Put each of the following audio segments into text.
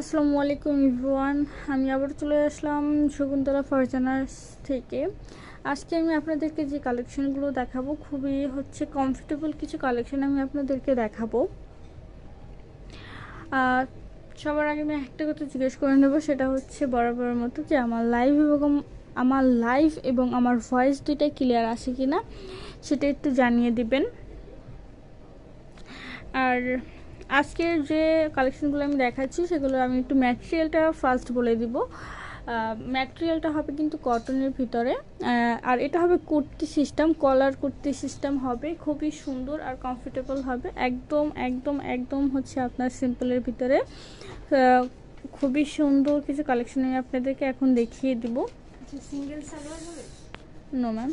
আসসালামু আলাইকুম ইভওয়ান আমি আবার চলে আসলাম শকুন্তলা ফারজানার্স থেকে। আজকে আমি আপনাদেরকে যে কালেকশনগুলো দেখাবো, খুবই হচ্ছে কমফোর্টেবল কিছু কালেকশন আমি আপনাদেরকে দেখাবো। সবার আগে আমি একটা কথা জিজ্ঞেস করে নেব, সেটা হচ্ছে বরাবরের মতো যে আমার লাইভ এবং আমার লাইভ এবং আমার ভয়েস দুইটাই ক্লিয়ার আসে কি না সেটা একটু জানিয়ে দিবেন। আর আজকের যে কালেকশনগুলো আমি দেখাচ্ছি সেগুলো আমি একটু ম্যাটেরিয়ালটা ফার্স্ট বলে দিব। ম্যাটেরিয়ালটা হবে কিন্তু কটনের ভিতরে। আর এটা হবে kurti system collar kurti system হবে। খুবই সুন্দর আর কমফোর্টেবল হবে। একদম একদম একদম হচ্ছে আপনার সিম্পলের ভিতরে। খুবই সুন্দর কিছু কালেকশন আমি আপনাদেরকে এখন দেখিয়ে দিব। সিঙ্গেল সালোয়ার হবে? নো ম্যাম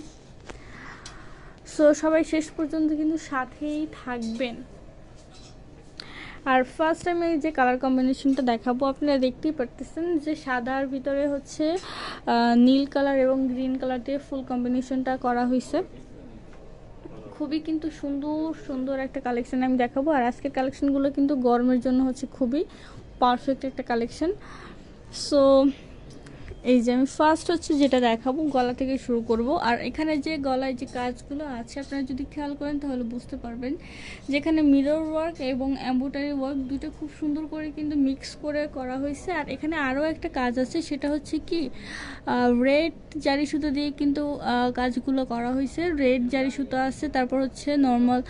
সো সবাই শেষ পর্যন্ত কিন্তু সাথেই থাকবেন। আর ফার্স্ট আমি যে কালার কম্বিনেশনটা দেখাবো, আপনারা দেখতেই পারতেছেন যে সাদার ভিতরে হচ্ছে নীল কালার এবং গ্রিন কালার দিয়ে ফুল কম্বিনেশনটা করা হয়েছে। খুবই কিন্তু সুন্দর সুন্দর একটা কালেকশন আমি দেখাবো। আর আজকের কালেকশনগুলো কিন্তু গরমের জন্য হচ্ছে খুবই পারফেক্ট একটা কালেকশন সো এই যে আমি ফার্স্ট হচ্ছে যেটা দেখাবো, গলা থেকে শুরু করব। আর এখানে যে গলায় যে কাজগুলো আছে, আপনারা যদি খেয়াল করেন তাহলে বুঝতে পারবেন। যেখানে মিরর ওয়ার্ক এবং অ্যাম্বোটারি ওয়ার্ক দুটো খুব সুন্দর করে কিন্তু মিক্স করে করা হয়েছে। আর এখানে আরও একটা কাজ আছে, সেটা হচ্ছে কি রেড জারি সুতো দিয়ে কিন্তু কাজগুলো করা হয়েছে। রেড জারি সুতো আছে, তারপর হচ্ছে নর্মাল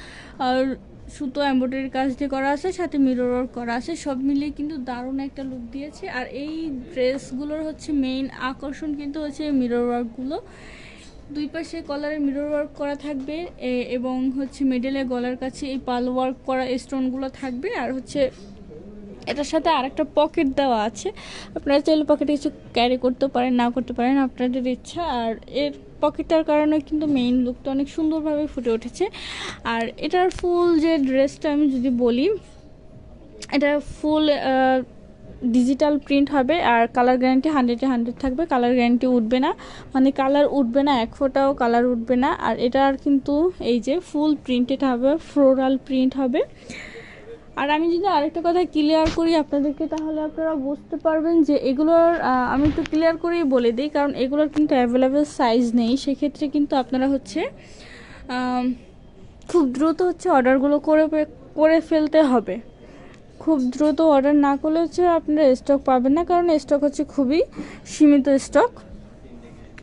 সুতো এম্ব্রয়ডারি কাজ দিয়ে করা আছে, সাথে মিরর ওয়ার্ক করা আছে, সব মিলিয়ে কিন্তু দারুণ একটা লুক দিয়েছে। আর এই ড্রেসগুলোর হচ্ছে মেইন আকর্ষণ কিন্তু হচ্ছে মিরর ওয়ার্কগুলো দুই পাশে কলারে মিরর ওয়ার্ক করা থাকবে এবং হচ্ছে মিডলে গলার কাছে এই পাল ওয়ার্ক করা স্টোনগুলো থাকবে। আর হচ্ছে এটার সাথে আরেকটা পকেট দেওয়া আছে। আপনারা চাইলে পকেটে কিছু ক্যারি করতে পারেন না করতে পারেন, আপনাদের ইচ্ছা। আর এর পকেটটার কারণে কিন্তু মেইন লুকটা অনেক সুন্দরভাবে ফুটে উঠেছে। আর এটার ফুল যে ড্রেসটা আমি যদি বলি, এটা ফুল ডিজিটাল প্রিন্ট হবে আর কালার গ্যারান্টি হান্ড্রেডে হান্ড্রেড থাকবে। কালার গ্যারান্টি উঠবে না মানে কালার উঠবে না, এক ফোটাও কালার উঠবে না। আর এটার কিন্তু এই যে ফুল প্রিন্টেড হবে ফ্লোরাল প্রিন্ট হবে। আর আমি যদি আরেকটা কথা ক্লিয়ার করি আপনাদেরকে, তাহলে আপনারা বুঝতে পারবেন যে এগুলোর আমি একটু ক্লিয়ার করেই বলে দিই, কারণ এগুলোর কিন্তু অ্যাভেলেবেল সাইজ নেই। সেক্ষেত্রে কিন্তু আপনারা হচ্ছে খুব দ্রুত হচ্ছে অর্ডারগুলো করে করে ফেলতে হবে। খুব দ্রুত অর্ডার না করলে হচ্ছে আপনারা স্টক পাবেন না, কারণ স্টক হচ্ছে খুবই সীমিত স্টক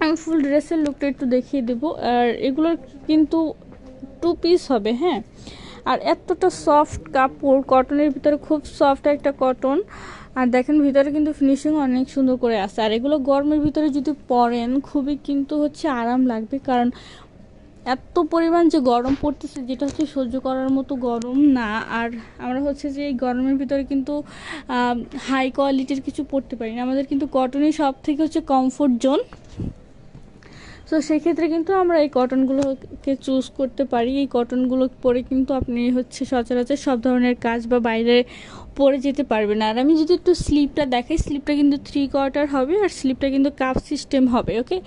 আমি ফুল ড্রেসের লুকটা একটু দেখিয়ে দেবো। আর এগুলোর কিন্তু টু পিস হবে হ্যাঁ। আর এতটা সফট কাপড় কটনের ভিতরে খুব সফট একটা কটন আর দেখেন ভিতরে কিন্তু ফিনিশিং অনেক সুন্দর করে আসে আর এগুলো গরমের ভিতরে যদি পরেন, খুবই কিন্তু হচ্ছে আরাম লাগবে। কারণ এত পরিমাণ যে গরম পড়তেছে, যেটা হচ্ছে সহ্য করার মতো গরম না। আর আমরা হচ্ছে যে এই গরমের ভিতরে কিন্তু হাই কোয়ালিটির কিছু পড়তে পারি না। আমাদের কিন্তু কটনই সব থেকে হচ্ছে কমফোর্ট জোন তো সেক্ষেত্রে কিন্তু আমরা এই কটনগুলোকে চুজ করতে পারি। এই কটনগুলো পরে কিন্তু আপনি হচ্ছে সচরাচর সব ধরনের কাজ বা বাইরে পরে যেতে পারবে না। আর আমি যদি একটু স্লিপটা দেখাই, স্লিপটা কিন্তু থ্রি কোয়ার্টার হবে আর স্লিপটা কিন্তু কাপ সিস্টেম হবে ওকে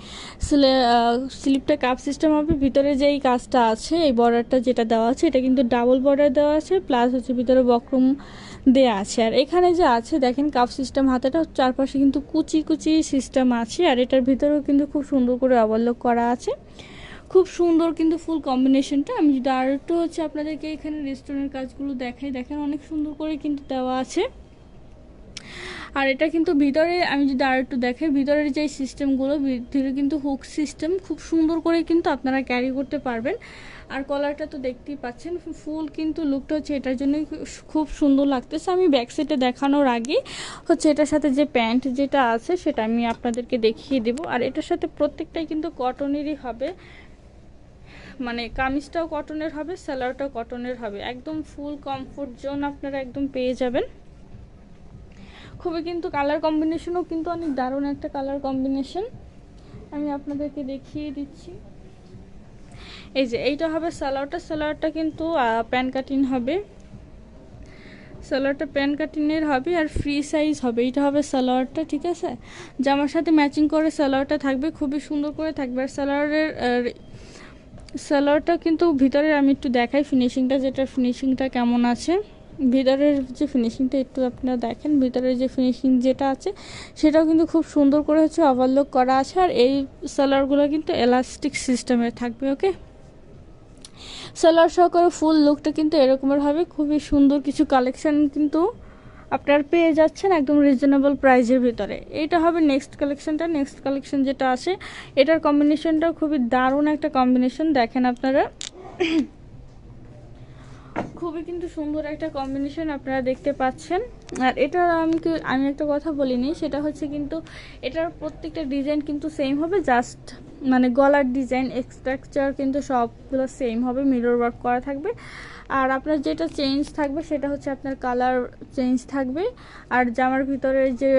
স্লিপটা কাপ সিস্টেম হবে, ভিতরে যেই কাজটা আছে, এই বর্ডারটা যেটা দেওয়া আছে, এটা কিন্তু ডাবল বর্ডার দেওয়া আছে প্লাস হচ্ছে ভিতরে বক্রম দেয়া আছে। আর এখানে যে আছে, দেখেন কাপ সিস্টেম হাতেটা, চারপাশে কিন্তু কুচি কুচি সিস্টেম আছে, আর এটার ভিতরেও কিন্তু খুব সুন্দর করে অবলোক করা আছে। খুব সুন্দর কিন্তু ফুল কম্বিনেশনটা আমি যদি আর একটু হচ্ছে আপনাদেরকে এখানে রেস্টুরেন্টের কাজগুলো দেখাই, দেখেন অনেক সুন্দর করে কিন্তু দেওয়া আছে। আর এটা কিন্তু ভিতরে, আমি যদি আর একটু দেখাই, ভিতরের যে সিস্টেমগুলো ভিতরে কিন্তু হুক সিস্টেম খুব সুন্দর করে কিন্তু আপনারা ক্যারি করতে পারবেন। আর কলারটা তো দেখতেই পাচ্ছেন ফুল কিন্তু লুকটা হচ্ছে এটার জন্যই খুব সুন্দর লাগতেছে। আমি ব্যাক সাইডে দেখানোর আগে হচ্ছে এটার সাথে যে প্যান্ট যেটা আছে, সেটা আমি আপনাদেরকে দেখিয়ে দেব। আর এটার সাথে প্রত্যেকটাই কিন্তু কটনেরই হবে। মানে কামিজটাও কটনের হবে স্যালারটাও কটনের হবে। একদম ফুল কমফোর্ট জোন আপনারা একদম পেয়ে যাবেন। খুবই কিন্তু কালার কম্বিনেশনও কিন্তু অনেক দারুণ একটা কালার কম্বিনেশন আমি আপনাদেরকে দেখিয়ে দিচ্ছি। এই যে, এইটা হবে সালোয়ারটা সালোয়ারটা কিন্তু প্যান কাটিং হবে। সালোয়ারটা প্যান কাটিংয়ের হবে আর ফ্রি সাইজ হবে। এইটা হবে সালোয়ারটা ঠিক আছে? জামার সাথে ম্যাচিং করে সালোয়ারটা থাকবে, খুবই সুন্দর করে থাকবে। আর সালোয়ারের সালোয়ারটা কিন্তু ভিতরে আমি একটু দেখাই ফিনিশিংটা যেটা ফিনিশিংটা কেমন আছে। ভিতরের যে ফিনিশিংটা একটু আপনারা দেখেন, ভিতরের যে ফিনিশিং যেটা আছে, সেটাও কিন্তু খুব সুন্দর করে হচ্ছে ওভারলোক করা আছে। আর এই সালোয়ারগুলো কিন্তু এলাস্টিক সিস্টেমে থাকবে ওকে সালোয়ার সহকারে ফুল লুকটা কিন্তু এরকমের হবে। খুবই সুন্দর কিছু কালেকশন কিন্তু আপনার পেয়ে যাচ্ছেন একদম রিজনেবল প্রাইজের ভিতরে। এইটা হবে নেক্সট কালেকশনটা নেক্সট কালেকশন যেটা আসে এটার কম্বিনেশনটাও খুবই দারুণ একটা কম্বিনেশন দেখেন আপনারা। খুবই কিন্তু সুন্দর একটা কম্বিনেশন আপনারা দেখতে পাচ্ছেন। আর এটা আমি কি আমি একটা কথা বলিনি, সেটা হচ্ছে কিন্তু এটার প্রত্যেকটা ডিজাইন কিন্তু সেম হবে জাস্ট মানে গলার ডিজাইন এক্সট্রাকচার কিন্তু সবগুলো সেম হবে মিরর ওয়ার্ক করা থাকবে। আর আপনার যেটা চেঞ্জ থাকবে সেটা হচ্ছে আপনার কালার চেঞ্জ থাকবে। আর জামার ভিতরে যে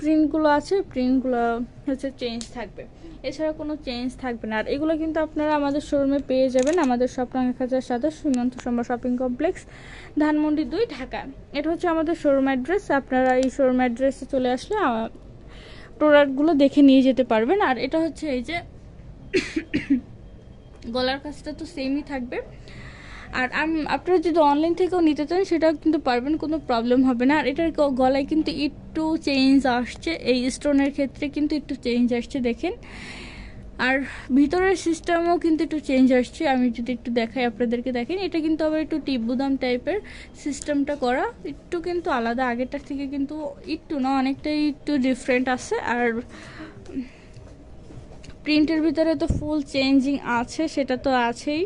প্রিন্টগুলো আছে প্রিন্টগুলো হচ্ছে চেঞ্জ থাকবে। এছাড়া কোনো চেঞ্জ থাকবে না। আর এগুলো কিন্তু আপনারা আমাদের শোরুমে পেয়ে যাবেন। আমাদের স্বপ্ন এক হাজার সাথে সীমান্ত সম্ভব শপিং কমপ্লেক্স ধানমন্ডি দুই, ঢাকা। এটা হচ্ছে আমাদের শোরুম অ্যাড্রেস আপনারা এই শোরুম অ্যাড্রেসে চলে আসলে প্রোডাক্টগুলো দেখে নিয়ে যেতে পারবেন। আর এটা হচ্ছে এই যে গলার কাজটা তো সেমই থাকবে। আর আপনারা যদি অনলাইন থেকেও নিতে চান, সেটাও কিন্তু পারবেন, কোনো প্রবলেম হবে না। আর এটার গলায় কিন্তু একটু চেঞ্জ আসছে, এই স্টোনের ক্ষেত্রে কিন্তু একটু চেঞ্জ আসছে, দেখেন। আর ভিতরের সিস্টেমও কিন্তু একটু চেঞ্জ আসছে। আমি যদি একটু দেখাই আপনাদেরকে, দেখেন, এটা কিন্তু আবার একটু টিপবুদাম টাইপের সিস্টেমটা করা। একটু কিন্তু আলাদা, আগেরটার থেকে কিন্তু একটু না, অনেকটাই একটু ডিফারেন্ট আছে। আর প্রিন্টের ভিতরে তো ফুল চেঞ্জিং আছে, সেটা তো আছেই।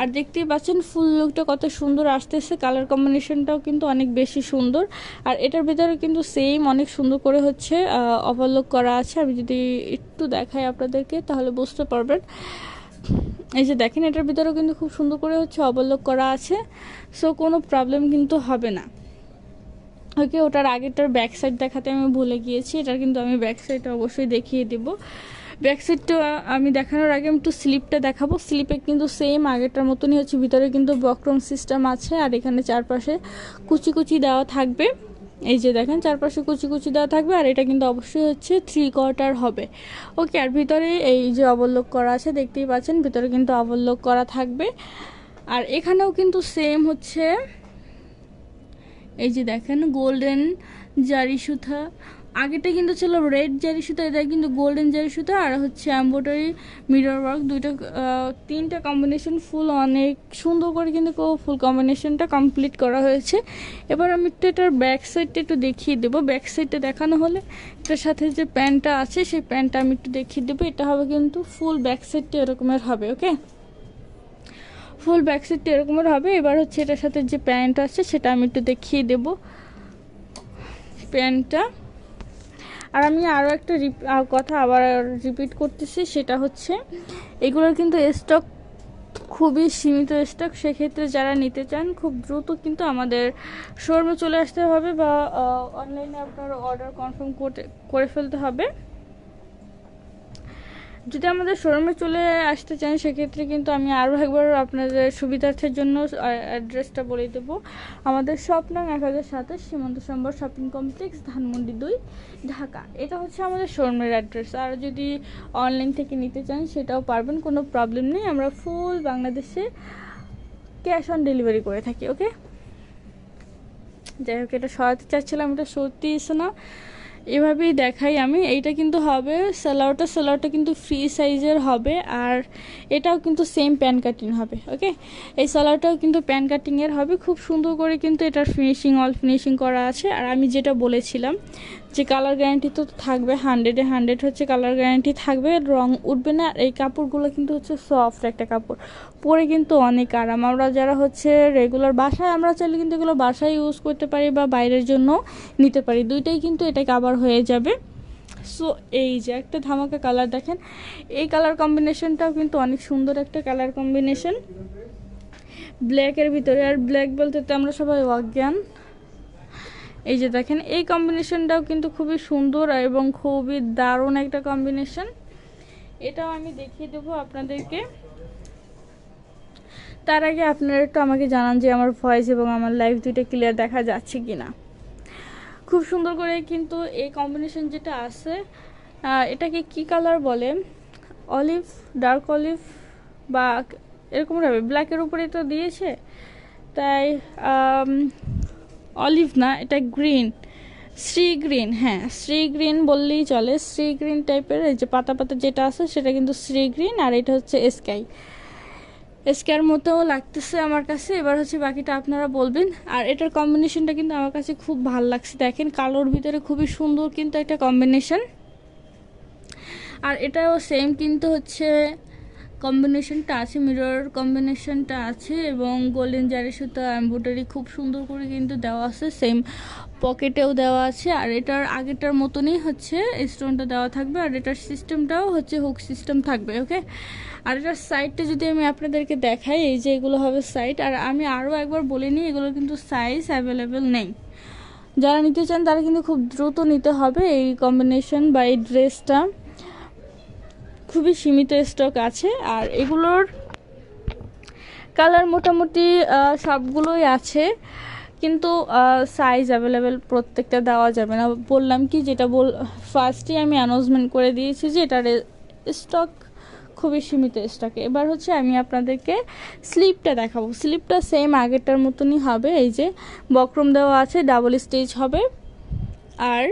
আর দেখতেই পাচ্ছেন, ফুল লুকটা কত সুন্দর আসতেছে, কালার কম্বিনেশনটাও কিন্তু অনেক বেশি সুন্দর। আর এটার ভিতরে কিন্তু সেম অনেক সুন্দর করে হচ্ছে ওভারলুক করা আছে। আমি যদি একটু দেখাই আপনাদেরকে, তাহলে বুঝতে পারবেন। এই যে দেখেন, এটার ভিতরেও কিন্তু খুব সুন্দর করে হচ্ছে অবলোক করা আছে। সো কোনো প্রবলেম কিন্তু হবে না। ওকে ওটার আগেরটার ব্যাক সাইড দেখাতে আমি ভুলে গিয়েছি। এটার কিন্তু আমি ব্যাক সাইডটা অবশ্যই দেখিয়ে দেবো। ব্যাক সাইডটা আমি দেখানোর আগে আমি একটু স্লিপটা দেখাবো। স্লিপে কিন্তু সেম আগেরটার মতনই হচ্ছে, ভিতরে কিন্তু বক্রম সিস্টেম আছে আর এখানে চারপাশে কুচি কুচি দেওয়া থাকবে। এই যে দেখেন, চারপাশে কুচি কুচি দেওয়া থাকবে আর এটা কিন্তু অবশ্যই হচ্ছে থ্রি কোয়ার্টার হবে। ওকে আর ভিতরে এই যে অবলোক করা আছে, দেখতেই পাচ্ছেন, ভিতরে কিন্তু অবলোক করা থাকবে। আর এখানেও কিন্তু সেম হচ্ছে, এই যে দেখেন গোল্ডেন জারি সুথা আগেটা কিন্তু ছিল রেড জারি সুতা, এটা কিন্তু গোল্ডেন জারি সুতা আর হচ্ছে অ্যাম্বোটারি মিরর ওয়ার্ক দুইটা তিনটা কম্বিনেশন ফুল অনেক সুন্দর করে কিন্তু ফুল কম্বিনেশনটা কমপ্লিট করা হয়েছে। এবার আমি একটু এটার ব্যাক সাইডটা একটু দেখিয়ে দেবো। ব্যাক সাইডটা দেখানো হলে এটার সাথে যে প্যান্টটা আছে, সেই প্যান্টটা আমি একটু দেখিয়ে দেবো। এটা হবে কিন্তু ফুল ব্যাক সাইডটা এরকমের হবে, ওকে? ফুল ব্যাক সাইডটা এরকমের হবে। এবার হচ্ছে এটার সাথে যে প্যান্ট আছে, সেটা আমি একটু দেখিয়ে দেবো। প্যান্টটা আর আমি আরও একটা কথা আবার রিপিট করতেছি, সেটা হচ্ছে এগুলোর কিন্তু স্টক খুবই সীমিত স্টক সেক্ষেত্রে যারা নিতে চান, খুব দ্রুত কিন্তু আমাদের শোরুমে চলে আসতে হবে বা অনলাইনে আপনার অর্ডার কনফার্ম করে ফেলতে হবে। যদি আমাদের শোরুমে চলে আসতে চান, সেক্ষেত্রে কিন্তু আমি আরও একবার আপনাদের সুবিধার্থের জন্য অ্যাড্রেসটা বলে দেব। আমাদের শপ নং এক হাজার সাতাশ, সীমন্ত সম্বর শপিং কমপ্লেক্স ধানমন্ডি দুই, ঢাকা। এটা হচ্ছে আমাদের শোরুমের অ্যাড্রেস আর যদি অনলাইন থেকে নিতে চান, সেটাও পারবেন, কোনো প্রবলেম নেই। আমরা ফুল বাংলাদেশে ক্যাশ অন ডেলিভারি করে থাকি ওকে যাই হোক, এটা সরাতে চাচ্ছিলাম, এটা সত্যি না এভাবেই দেখাই আমি। এইটা কিন্তু হবে, সালোয়ারটা সালোয়ারটা কিন্তু ফ্রি সাইজের হবে আর এটাও কিন্তু সেম প্যান কাটিং হবে ওকে এই সালোয়ারটাও কিন্তু প্যান কাটিংয়ের হবে। খুব সুন্দর করে কিন্তু এটার ফিনিশিং অল ফিনিশিং করা আছে। আর আমি যেটা বলেছিলাম যে কালার গ্যারান্টি তো থাকবে হান্ড্রেডে হান্ড্রেড হচ্ছে কালার গ্যারান্টি থাকবে, রং উঠবে না। আর এই কাপড়গুলো কিন্তু হচ্ছে সফট একটা কাপড়, পরে কিন্তু অনেক আরাম। আমরা যারা হচ্ছে রেগুলার বাসায়, আমরা চাইলে কিন্তু এগুলো বাসায় ইউজ করতে পারি বা বাইরের জন্য নিতে পারি। দুইটাই কিন্তু এটা কাবার হয়ে যাবে। সো এই যে একটা ধামাকা কালার দেখেন। এই কালার কম্বিনেশনটাও কিন্তু অনেক সুন্দর একটা কালার কম্বিনেশন ব্ল্যাকের ভিতরে, আর ব্ল্যাক বলতে তো আমরা সবাই অজ্ঞান। এই যে দেখেন, এই কম্বিনেশনটাও কিন্তু খুবই সুন্দর এবং খুবই দারুণ একটা কম্বিনেশন এটাও আমি দেখিয়ে দেবো আপনাদেরকে। তার আগে আপনারা একটু আমাকে জানান যে আমার ভয়েস এবং আমার লাইভ দুইটা ক্লিয়ার দেখা যাচ্ছে কি না খুব সুন্দর করে কিন্তু এই কম্বিনেশন যেটা আছে এটাকে কি কালার বলে? অলিভ ডার্ক অলিভ বা এরকম হবে ব্ল্যাকের উপরে তো দিয়েছে। তাই অলিভ না, এটা গ্রিন শ্রী গ্রিন হ্যাঁ শ্রী গ্রিন বললেই চলে। শ্রী গ্রিন টাইপের এই যে পাতা পাতা যেটা আছে, সেটা কিন্তু শ্রী গ্রিন আর এটা হচ্ছে স্কাই স্কার মতো লাগতেছে আমার কাছে। এবার হচ্ছে বাকিটা আপনারা বলবেন। আর এটার কম্বিনেশনটা কিন্তু আমার কাছে খুব ভালো লাগছে। দেখেন, কালোর ভিতরে খুবই সুন্দর কিন্তু একটা কম্বিনেশন আর এটাও সেম কিন্তু হচ্ছে কম্বিনেশনটা আছে মিরর কম্বিনেশনটা আছে এবং গোল্ডেন জারি সুতা এম্ব্রয়ডারি খুব সুন্দর করে কিন্তু দেওয়া আছে। সেম পকেটেও দেওয়া আছে, আর এটার আগেটার মতনই হচ্ছে স্টোনটা দেওয়া থাকবে, আর এটার সিস্টেমটাও হচ্ছে হুক সিস্টেম থাকবে ওকে আর এটার সাইডটা যদি আমি আপনাদেরকে দেখাই, এই যে এগুলো হবে সাইড আর আমি আরও একবার বলে নিই, এগুলো কিন্তু সাইজ অ্যাভেলেবেল নেই। যারা নিতে চান তারা কিন্তু খুব দ্রুত নিতে হবে, এই কম্বিনেশন বা এই ড্রেসটা খুবই সীমিত স্টক আছে, আর এগুলোর কালার মোটামুটি সবগুলোই আছে। কিন্তু সাইজ অ্যাভেলেবেল প্রত্যেকটা দেওয়া যাবে না। বললাম কি, যেটা বল ফার্স্টেই আমি অ্যানাউন্সমেন্ট করে দিয়েছি যে এটার স্টক খুবই সীমিত স্টকে এবার হচ্ছে আমি আপনাদেরকে স্লিপটা দেখাবো। স্লিপটা সেম আগেরটার মতনই হবে, এই যে বক্রম দেওয়া আছে ডাবল স্টেজ হবে। আর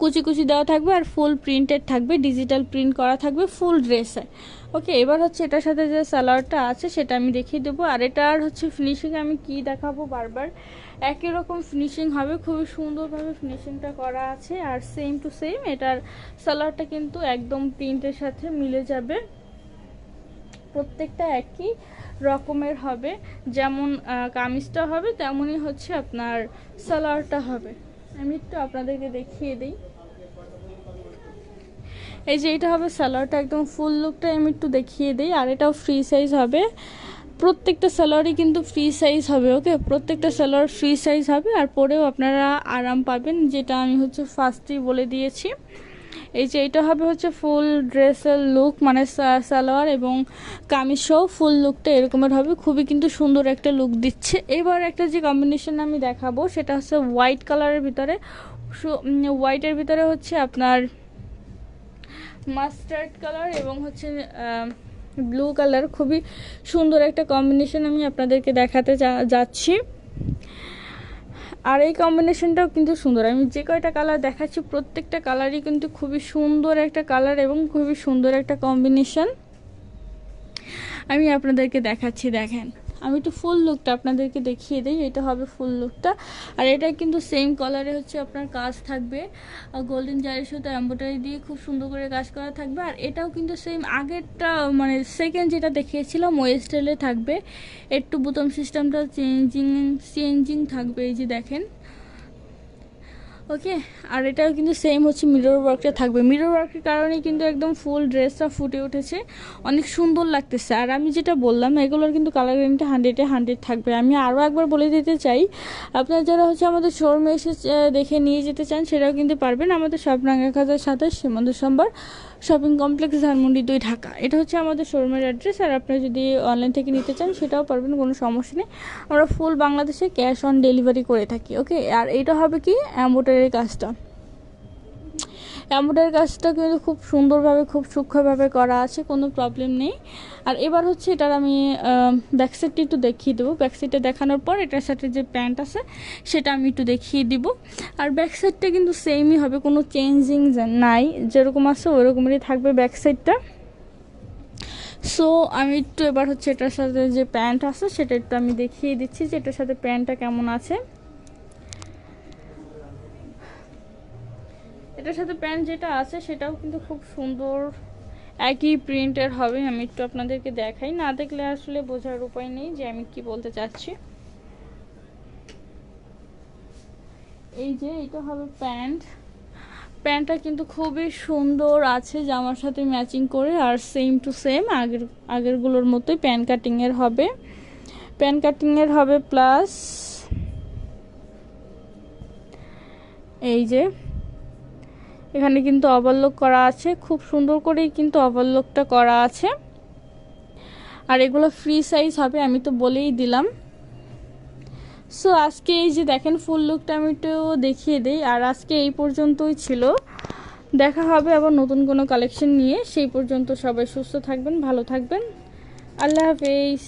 কুচি কুচি দেওয়া থাকবে, আর ফুল প্রিন্টেড থাকবে ডিজিটাল প্রিন্ট করা থাকবে ফুল ড্রেসে ওকে এবার হচ্ছে এটার সাথে যে সালোয়ারটা আছে, সেটা আমি দেখিয়ে দেবো। আর এটার হচ্ছে ফিনিশিং আমি কি দেখাবো বারবার? একই রকম ফিনিশিং হবে, খুবই সুন্দরভাবে ফিনিশিংটা করা আছে, আর সেম টু সেম এটার সালোয়ারটা কিন্তু একদম প্রিন্টের সাথে মিলে যাবে। প্রত্যেকটা একই রকমের হবে, যেমন কামিজটা হবে, তেমনই হচ্ছে আপনার সালোয়ারটা হবে। আমি একটু আপনাদেরকে দেখিয়ে দিই। এই যে এটা হবে সালোয়ারটা একদম ফুল লুকটা আমি একটু দেখিয়ে দিই, আর এটাও ফ্রি সাইজ হবে। প্রত্যেকটা সালোয়ারই কিন্তু ফ্রি সাইজ হবে ওকে প্রত্যেকটা সালোয়ার ফ্রি সাইজ হবে, আর পরেও আপনারা আরাম পাবেন, যেটা আমি হচ্ছে ফার্স্টেই বলে দিয়েছি। এই যে এটা হবে হচ্ছে ফুল ড্রেসের লুক মানে সালোয়ার এবং কামিজ সহ ফুল লুকটা এরকমের হবে, খুবই কিন্তু সুন্দর একটা লুক দিচ্ছে। এবার একটা যে কম্বিনেশন আমি দেখাবো, সেটা হচ্ছে হোয়াইট কালারের ভিতরে। হোয়াইটের ভিতরে হচ্ছে আপনার মাস্টার্ড কালার এবং হচ্ছে ব্লু কালার খুবই সুন্দর একটা কম্বিনেশন আমি আপনাদেরকে দেখাতে যাচ্ছি। আর এই কম্বিনেশনটাও কিন্তু সুন্দর। আমি যে কয়টা কালার দেখাচ্ছি, প্রত্যেকটা কালারই কিন্তু খুবই সুন্দর একটা কালার এবং খুবই সুন্দর একটা কম্বিনেশন আমি আপনাদেরকে দেখাচ্ছি, দেখেন। আমি একটু ফুল লুকটা আপনাদেরকে দেখিয়ে দিই, এটা হবে ফুল লুকটা আর এটা কিন্তু সেম কালারে হচ্ছে আপনার কাজ থাকবে। গোল্ডেন জারের সাথে এম্ব্রয়ডারি দিয়ে খুব সুন্দর করে কাজ করা থাকবে। আর এটাও কিন্তু সেম আগেরটা মানে সেকেন্ড যেটা দেখিয়েছিলাম ওই স্টাইলে থাকবে। একটু বোতাম সিস্টেমটা চেঞ্জিং চেঞ্জিং থাকবে, এই যে দেখেন। ওকে, আর এটাও কিন্তু সেম হচ্ছে মিরর ওয়ার্কটা থাকবে। মিরর ওয়ার্কের কারণে কিন্তু একদম ফুল ড্রেসটা ফুটে উঠেছে। অনেক সুন্দর লাগতেছে। আর আমি যেটা বললাম, এগুলোর কিন্তু কালার গ্যারেন্টি হান্ড্রেডে হান্ড্রেড থাকবে। আমি আরও একবার বলে দিতে চাই, আপনারা যারা হচ্ছে আমাদের শোরুমে এসে দেখে নিয়ে যেতে চান, সেটাও কিন্তু পারবেন আমাদের স্বপ্নাং এক হাজার সাতাশ সীমান্ত সম্বর শপিং কমপ্লেক্স ধানমন্ডি দুই, ঢাকা। এটা হচ্ছে আমাদের শোরুমের অ্যাড্রেস আর আপনারা যদি অনলাইন থেকে নিতে চান, সেটাও পারবেন, কোনো সমস্যা নেই। আমরা ফুল বাংলাদেশে ক্যাশ অন ডেলিভারি করে থাকি ওকে আর এটা হবে কি? অ্যাম্বোটারির কাজটা। অ্যাম্বোটারির কাজটা কিন্তু খুব সুন্দরভাবে, খুব সূক্ষ্মভাবে করা আছে, কোনো প্রবলেম নেই। আর এবার হচ্ছে এটার আমি ব্যাকসাইডটি একটু দেখিয়ে দেবো। ব্যাকসাইডটা দেখানোর পর এটার সাথে যে প্যান্ট আছে, সেটা আমি একটু দেখিয়ে দিব। আর ব্যাকসাইডটা কিন্তু সেমই হবে, কোনো চেঞ্জিং নাই। যেরকম আছে ওরকমেরই থাকবে ব্যাকসাইডটা সো আমি একটু এবার হচ্ছে এটার সাথে যে প্যান্ট আছে, সেটা একটু আমি দেখিয়ে দিচ্ছি যে এটার সাথে প্যান্টটা কেমন আছে। এটার সাথে প্যান্ট যেটা আছে সেটাও কিন্তু খুব সুন্দর। একই প্রিন্টের হবে, আমি একটু আপনাদেরকে দেখাই। না দেখলে আসলে বোঝার উপায় নেই যে আমি কি বলতে চাচ্ছি। এই যে এটা হবে প্যান্ট। প্যান্টটা কিন্তু খুবই সুন্দর আছে জামার সাথে ম্যাচিং করে, আর সেম টু সেম আগের, আগেরগুলোর মতোই প্যান কাটিংয়ের হবে। প্যান কাটিংয়ের হবে প্লাস এই যে এখানে কিন্তু ওভারলোক করা আছে। খুব সুন্দর করেই কিন্তু ওভারলোকটা করা আছে। আর এগুলো ফ্রি সাইজ হবে, আমি তো বলেই দিলাম। সো আজকে এই যে দেখেন ফুল লুকটা আমি একটু দেখিয়ে দিই। আর আজকে এই পর্যন্তই ছিল। দেখা হবে আবার নতুন কোনো কালেকশন নিয়ে। সেই পর্যন্ত সবাই সুস্থ থাকবেন, ভালো থাকবেন। আল্লাহ হাফেজ।